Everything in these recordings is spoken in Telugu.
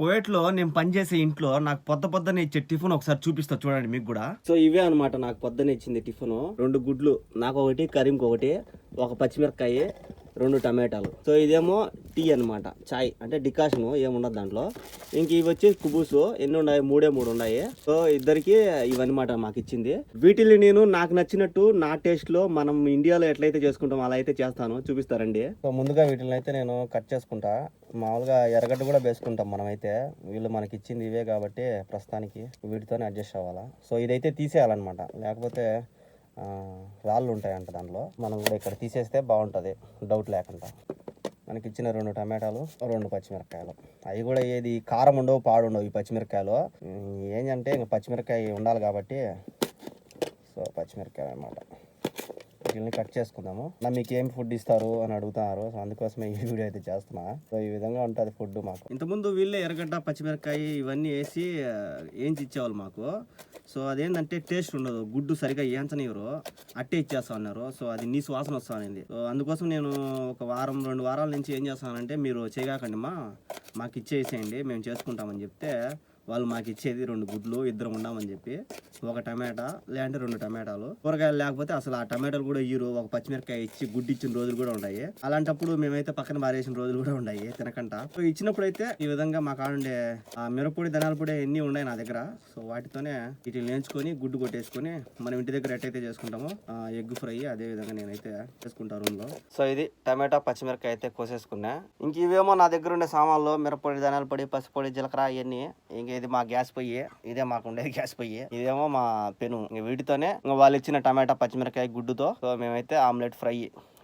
కోయట్లో నేను పనిచేసే ఇంట్లో నాకు పొద్ద పొద్దున ఇచ్చే టిఫిన్ ఒకసారి చూపిస్తా చూడండి మీకు కూడా. సో ఇవే అనమాట నాకు పొద్దున ఇచ్చింది టిఫిన్. రెండు గుడ్లు నాకు ఒకటి కరీంకి ఒకటి ఒక పచ్చిమిరపకాయ రెండు టమాటాలు. సో ఇదేమో టీ అన్నమాట చాయ్. అంటే డికాషన్ ఏముండదు దాంట్లో. ఇంక ఇవి వచ్చి కుబూసు ఎన్ని ఉన్నాయి మూడే మూడు ఉన్నాయి సో ఇద్దరికి ఇవన్నమాట మాకు ఇచ్చింది. వీటిని నేను నాకు నచ్చినట్టు నా టేస్ట్లో మనం ఇండియాలో ఎట్లయితే చేసుకుంటాం అలా అయితే చేస్తాను. చూపిస్తారండి. సో ముందుగా వీటిని అయితే నేను కట్ చేసుకుంటా. మామూలుగా ఎర్రగడ్డ కూడా వేసుకుంటాం మనమైతే. వీళ్ళు మనకి ఇచ్చింది ఇవే కాబట్టి ప్రస్తుతానికి వీటితోనే అడ్జస్ట్ అవ్వాలా. సో ఇదైతే తీసేయాలన్నమాట. లేకపోతే రాళ్ళు ఉంటాయంట దాంట్లో. మనం కూడా ఇక్కడ తీసేస్తే బాగుంటుంది. డౌట్ లేకుండా. మనకి ఇచ్చిన రెండు టమాటాలు రెండు పచ్చిమిరపకాయలు. అవి కూడా ఏది కారం ఉండవు పాడు ఉండవు ఈ పచ్చిమిరపకాయలు. ఏంటంటే ఇంకా పచ్చిమిరపకాయ ఉండాలి కాబట్టి సో పచ్చిమిరపకాయ అన్నమాట. వీటిని కట్ చేసుకుందాము. నా మీకు ఏం ఫుడ్ ఇస్తారు అని అడుగుతున్నారు. సో అందుకోసమే ఈ వీడియో అయితే చేస్తున్నా. సో ఈ విధంగా ఉంటుంది ఫుడ్ మాకు. ఇంతకుముందు వీళ్ళే ఎర్రగడ్డ పచ్చిమిరపకాయ ఇవన్నీ వేసి ఏంచి ఇచ్చేవాళ్ళు మాకు. సో అదేంటంటే టేస్ట్ ఉండదు. గుడ్డు సరిగా ఏంచనివ్వరు. అట్టే ఇచ్చేస్తా ఉన్నారు సో అది నీ వాసన వస్తానండి సో అందుకోసం నేను ఒక వారం రెండు వారాల నుంచి ఏం చేస్తానంటే మీరు చేయకండి మా మాకు ఇచ్చేసేయండి. మేము చేసుకుంటామని చెప్తే వాళ్ళు మాకు ఇచ్చేది రెండు గుడ్లు ఇద్దరం ఉన్నామని చెప్పి ఒక టమాటా లేదంటే రెండు టమాటాలు. కూరగాయలు లేకపోతే అసలు ఆ టమాటాలు కూడా ఇయ్యరు ఒక పచ్చిమిరపకాయ ఇచ్చి గుడ్డు ఇచ్చిన రోజులు కూడా ఉన్నాయి. అలాంటప్పుడు మేమైతే పక్కన మారేసిన రోజులు కూడా ఉన్నాయి తినకంట. సో ఇచ్చినప్పుడు అయితే ఈ విధంగా మా కాడుండే ఆ మిరపొడి ధనాల పొడి ఎన్ని ఉన్నాయి నా దగ్గర. సో వాటితోనే వీటిని నేర్చుకొని గుడ్డు కొట్టేసుకొని మనం ఇంటి దగ్గర ఎట్టయితే చేసుకుంటామో ఎగ్ ఫ్రై అదే విధంగా నేనైతే చేసుకుంటా రూమ్లో సో ఇది టమాటా పచ్చిమిరపకాయ అయితే కోసేసుకున్నా. ఇంక ఇవేమో నా దగ్గర ఉండే సామాన్లు మిరపొడి ధనాల పొడి పసుపొడి జీలకర్ర ఇవన్నీ ఇంకే ఇది మా గ్యాస్ పొయ్యి ఇదే మాకు ఉండేది గ్యాస్ పొయ్యి. ఇదేమో మా పెను. వీటితోనే వాళ్ళు ఇచ్చిన టమాటా పచ్చిమిరకాయ గుడ్డుతో. సో మేమైతే ఆమ్లెట్ ఫ్రై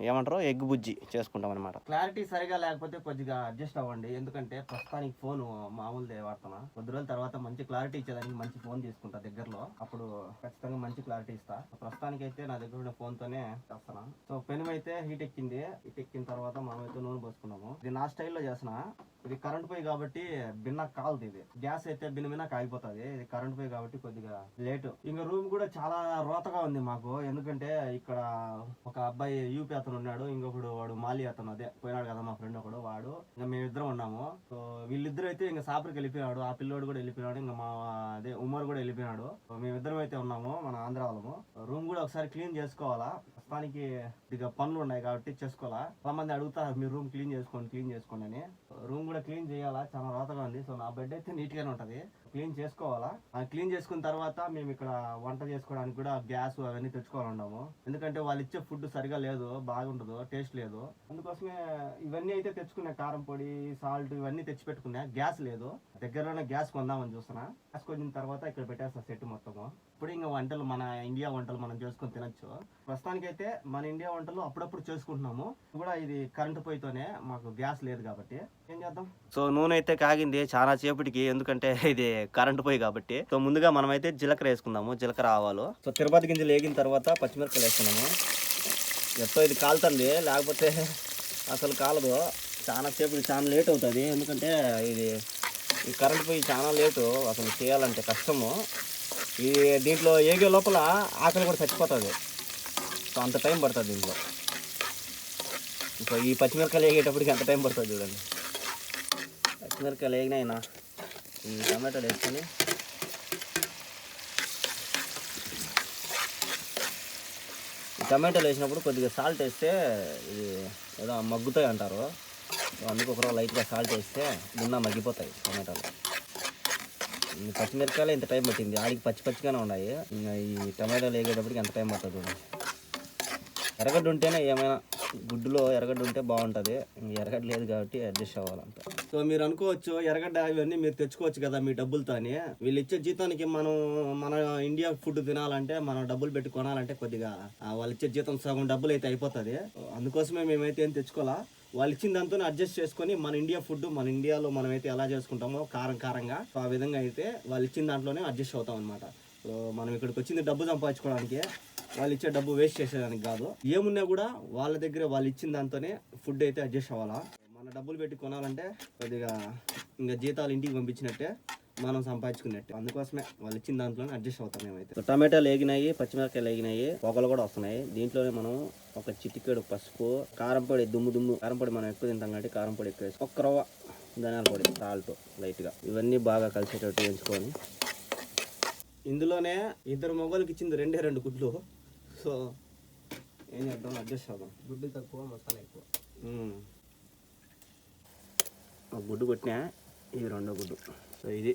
ఏమంటారు? ఎగ్ బుజ్జి చేసుకుంటాం అనమాట క్లారిటీ సరిగా లేకపోతే కొద్దిగా అడ్జస్ట్ అవ్వండి. ఎందుకంటే ప్రస్తుతానికి ఫోన్ మామూలుదే వాడుతున్నా. కొద్ది రోజుల తర్వాత మంచి క్లారిటీ ఇచ్చేదానికి మంచి ఫోన్ తీసుకుంటా దగ్గరలో. అప్పుడు ఖచ్చితంగా మంచి క్లారిటీ ఇస్తా. ప్రస్తుతానికి అయితే నా దగ్గర ఉన్న ఫోన్ తోనే చేస్తున్నా. సో పెను అయితే హీట్ ఎక్కింది. హీట్ ఎక్కిన తర్వాత మనమైతే నూనె పోసుకున్నాము. ఇది నా స్టైల్లో చేసిన ఇది కరెంట్ పోయి కాబట్టి బిన్న కాలుతుంది ఇది. గ్యాస్ అయితే బిన్న మీద కాగిపోతుంది. ఇది కరెంట్ పోయి కాబట్టి కొద్దిగా లేటు. ఇంకా రూమ్ కూడా చాలా రోతగా ఉంది మాకు. ఎందుకంటే ఇక్కడ ఒక అబ్బాయి యూపీ అతను ఉన్నాడు ఇంకొకడు వాడు మాలి అతను అదే పోయినాడు కదా మా ఫ్రెండ్ ఒకడు వాడు. ఇంకా మేమిద్దరం ఉన్నాము. సో వీళ్ళిద్దరు అయితే ఇంకా సాపరికి వెళ్ళిపోయాడు ఆ పిల్లోడు కూడా వెళ్ళిపోయాడు ఇంకా మా అదే ఉమర్ కూడా వెళ్ళిపోయినాడు మేమిద్దరం అయితే ఉన్నాము మన ఆంధ్ర వాళ్ళము. రూమ్ కూడా ఒకసారి క్లీన్ చేసుకోవాలా? ప్రస్తుతానికి ఇక పనులు ఉన్నాయి కాబట్టి చేసుకోవాలా? చాలా మంది అడుగుతారు మీరు రూమ్ క్లీన్ చేసుకోండి క్లీన్ చేసుకోండి అని. రూమ్ కూడా క్లీన్ చేయాలా? చాలా రోతగా ఉంది. సో నా బెడ్ అయితే నీట్ గానే ఉంటది. క్లీన్ చేసుకోవాలా? క్లీన్ చేసుకున్న తర్వాత మేము ఇక్కడ వంట చేసుకోవడానికి కూడా గ్యాస్ అవన్నీ తెచ్చుకోవాలన్నాము ఎందుకంటే వాళ్ళు ఇచ్చే ఫుడ్ సరిగా లేదు బాగుండదు టేస్ట్ లేదు. అందుకోసమే ఇవన్నీ అయితే తెచ్చుకున్నా. కారం పొడి సాల్ట్ ఇవన్నీ తెచ్చి పెట్టుకున్నా గ్యాస్ లేదు. దగ్గరలోనే గ్యాస్ కొందామని చూస్తున్నా. గ్యాస్ కొనిన తర్వాత ఇక్కడ పెట్టేస్తా సెట్ మొత్తము. ఇప్పుడు ఇంకా వంటలు మన ఇండియా వంటలు మనం చేసుకొని తినొచ్చు. ప్రస్తుతానికి అయితే మన ఇండియా వంటలు అప్పుడప్పుడు చేసుకుంటున్నాము. కూడా ఇది కరెంటు పొయ్యితోనే మాకు గ్యాస్ లేదు కాబట్టి. ఏం చేద్దాం? సో నూనె అయితే కాగింది చాలా సేపటికి. ఎందుకంటే ఇది కరెంటు పొయ్యి కాబట్టి. సో ముందుగా మనం అయితే జీలకర్ర వేసుకుందాము. జీలకర్ర ఆవాలు. సో తిరుపతి గింజలు వేగిన తర్వాత పచ్చిమిరపకాయలు వేసుకున్నాము ఎప్పుడో ఇది కాలుతుంది లేకపోతే అసలు కాలదు. చాలా సేపు చాలా లేట్ అవుతుంది. ఎందుకంటే ఇది ఈ కరెంట్ పోయి చాలా లేటు అసలు చేయాలంటే కష్టము. ఈ దీంట్లో ఏగే లోపల ఆకలి కూడా చచ్చిపోతుంది. సో అంత టైం పడుతుంది దీంట్లో. ఇంకా ఈ పచ్చిమిరపకాయలు వేగేటప్పటికి ఎంత టైం పడుతుంది చూడండి. పచ్చిమిరకాయలు వేగినాయినా ఈ టమాటాలు వేసుకొని టమాటోలు వేసినప్పుడు కొద్దిగా సాల్ట్ వేస్తే ఇది ఏదో మగ్గుతాయి అంటారు. అందుకు ఒక లైట్గా సాల్ట్ వేస్తే నిన్న మగ్గిపోతాయి టమాటాలు. పచ్చిమిరకాయలు పచ్చిమిరపకాయలు ఇంత టైం పట్టింది. ఆడికి పచ్చి పచ్చిగానే ఉన్నాయి. ఈ టమాటాలు వేగేటప్పటికి ఎంత టైం పడుతుంది ఎరగడ్డ ఉంటేనే ఏమైనా గుడ్డులో ఎర్రగడ్డ ఉంటే బాగుంటుంది. ఎరగడ్డ ఎర్రగడ్డ లేదు కాబట్టి అడ్జస్ట్ అవ్వాలంట సో మీరు అనుకోవచ్చు ఎర్రగడ్డ ఇవన్నీ మీరు తెచ్చుకోవచ్చు కదా మీ డబ్బులతోని. వీళ్ళు ఇచ్చే జీతానికి మనం మన ఇండియా ఫుడ్ తినాలంటే మనం డబ్బులు పెట్టి కొనాలంటే కొద్దిగా వాళ్ళు ఇచ్చే జీతం సగం డబ్బులు అయితే అయిపోతుంది. అందుకోసమే మేమైతే ఏం తెచ్చుకోవాలా వాళ్ళు ఇచ్చిన దాంతో అడ్జస్ట్ చేసుకొని మన ఇండియా ఫుడ్ మన ఇండియాలో మనం అయితే ఎలా చేసుకుంటామో కారం కారంగా సో ఆ విధంగా అయితే వాళ్ళు ఇచ్చిన దాంట్లోనే అడ్జస్ట్ అవుతాం అనమాట సో మనం ఇక్కడికి వచ్చింది డబ్బు సంపాదించుకోవడానికి. వాళ్ళు ఇచ్చే డబ్బు వేస్ట్ చేసేదానికి కాదు. ఏమున్నా కూడా వాళ్ళ దగ్గర వాళ్ళు ఇచ్చిన దాంతోనే ఫుడ్ అయితే అడ్జస్ట్ అవ్వాలా? మన డబ్బులు పెట్టి కొనాలంటే కొద్దిగా ఇంకా జీతాలు ఇంటికి పంపించినట్టే మనం సంపాదించుకున్నట్టు. అందుకోసమే వాళ్ళు ఇచ్చిన దాంట్లోనే అడ్జస్ట్ అవుతాం మేమైతే. టమాటాలు వేగినాయి పచ్చిమిరపకాయలు వేగినాయి పొగలు కూడా వస్తున్నాయి. దీంట్లోనే మనం ఒక చిటికెడు పసుపు కారం పొడి దుమ్ము దుమ్ము. కారం పొడి మనం ఎక్కువ తింటాం కాబట్టి కారం పొడి ఎక్కువ వేసి ఒక్క రవ్వ ధనియాల పొడి సాల్ట్ లైట్గా ఇవన్నీ బాగా కలిసేటట్టు వేయించుకొని. ఇందులోనే ఇద్దరు మొగోళ్ళకి ఇచ్చింది రెండే రెండు గుడ్లు. సో ఏం చేద్దాం అడ్జస్ట్ అవుదాం. గుడ్డు తక్కువ మసాలా ఎక్కువ. ఒక గుడ్డు కొట్టినా ఇది రెండో గుడ్డు. సో ఇది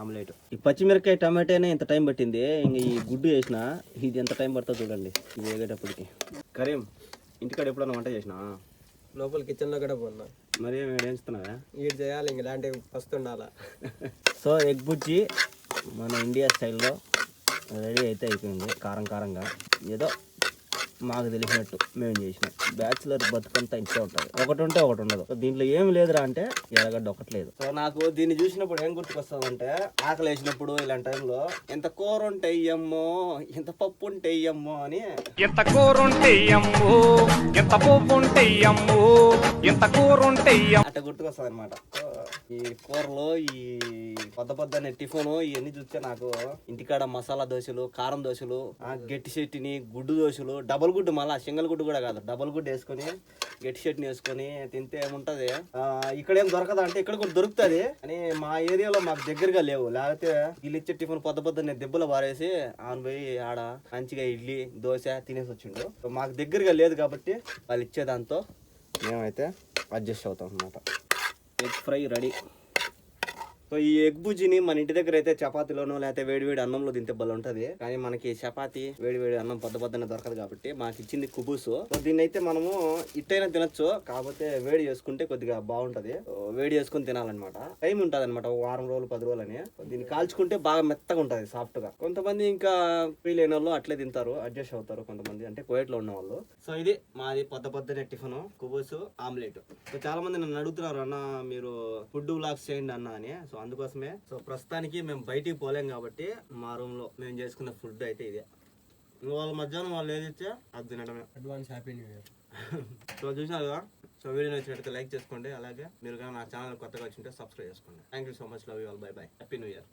ఆమ్లెట్. ఈ పచ్చిమిరకాయ టమాటానే ఇంత టైం పట్టింది. ఇంక ఈ గుడ్డు వేసిన ఇది ఎంత టైం పడుతుందో చూడండి. ఇది వేగేటప్పటికి. కరీం ఇంటికాడ ఎప్పుడన్నా వంట చేసినా? లోపల కిచెన్లో కూడా పోన్నా. మరి ఏం వేయించుతున్నావా వీడు చేయాలి ఇంక ఇలాంటివి ఫస్ట్ ఉండాలా. సో ఎగ్ బుజ్జి మన ఇండియా స్టైల్లో రెడీ అయితే అయిపోయింది. కారం కారంగా. ఏదో మాకు తెలిసినట్టు మేము చేసినాం. బ్యాచులర్ బతుకంతా ఇంతే ఉంటుంది. ఒకటి ఉంటే ఒకటి ఉండదు. సో దీంట్లో ఏం లేదురా అంటే ఎరగడ్డ ఒకటి లేదు సో నాకు దీన్ని చూసినప్పుడు ఏం గుర్తుకొస్తుంది అంటే ఆకలి వేసినప్పుడు ఇలాంటి టైంలో ఎంత కూర ఉంటే అయ్యమ్మో ఎంత పప్పు ఉంటే అయ్యమ్మో అని. ఎంత కూరుంటే అమ్ము ఎంత పువ్వుంటే అమ్ము ఎంత కూరుంటే అట్ట గుర్తుకొస్తుంది అనమాట ఈ కూరలు ఈ పెద్ద పొద్దున్నే టిఫిన్ ఇవన్నీ చూస్తే నాకు ఇంటికాడ మసాలా దోశలు కారం దోశలు గట్టి చెట్టిని గుడ్డు దోశలు డబుల్ గుడ్డు మళ్ళా సింగిల్ గుడ్డు కూడా కాదు డబుల్ గుడ్డు వేసుకొని గట్టి చెట్ని వేసుకొని తింటే ఏముంటది? ఇక్కడ ఏం దొరకదు అంటే ఇక్కడ కూడా దొరుకుతుంది అని మా ఏరియాలో మాకు దగ్గరగా లేవు. లేకపోతే వీళ్ళు ఇచ్చే టిఫిన్ పొద్దు పొద్దున్నే దెబ్బలు పారేసి ఆన్ పోయి ఆడ మంచిగా ఇడ్లీ దోశ తినేసి వచ్చిండు మాకు దగ్గరగా లేదు కాబట్టి వాళ్ళు ఇచ్చే దాంతో మేమైతే అడ్జస్ట్ అవుతాం అన్నమాట. ఎగ్ ఫ్రై రెడీ సో ఈ ఎగ్ బుజ్జిని మన ఇంటి దగ్గర అయితే చపాతీలోనో లేకపోతే వేడి వేడి అన్నంలో తింటే బల ఉంటుంది. కానీ మనకి చపాతి వేడి వేడి అన్నం పొద్దు పొద్దున్న దొరకదు కాబట్టి మాకు ఇచ్చింది కుబూసు. సో దీన్ని అయితే మనము ఇట్టైనా తినొచ్చు కాకపోతే వేడి చేసుకుంటే కొద్దిగా బాగుంటది. వేడి చేసుకుని తినాలన్నమాట. టైం ఉంటుంది అనమాట వారం రోజులు పది రోజులు అని దీన్ని కాల్చుకుంటే బాగా మెత్తగా ఉంటుంది సాఫ్ట్గా. కొంతమంది ఇంకా ఫ్రీ లేని వాళ్ళు అట్లే తింటారు అడ్జస్ట్ అవుతారు కొంతమంది అంటే కోయట్లో ఉన్న వాళ్ళు. సో ఇది మాది పొద్దు పొద్దునే టిఫిన్ కుబూసు ఆమ్లెట్. సో చాలా మంది నన్ను అడుగుతున్నారు అన్న మీరు ఫుడ్ వ్లాగ్స్ చేయండి అన్న అని. సో అందుకోసమే సో ప్రస్తుతానికి మేము బయటికి పోలేం కాబట్టి మా రూమ్లో మేము చేసుకున్న ఫుడ్ అయితే ఇదే. వాళ్ళ మధ్యాహ్నం వాళ్ళు ఏది ఇచ్చా అది తినడమే. Advance happy new year so చూసినారు కదా? సో వీడియో నచ్చినట్లయితే లైక్ చేసుకోండి అలాగే మీరు కానీ నా ఛానల్ కొత్తగా వచ్చింటే సబ్స్క్రైబ్ చేసుకోండి. Thank you so much love you all bye bye happy new year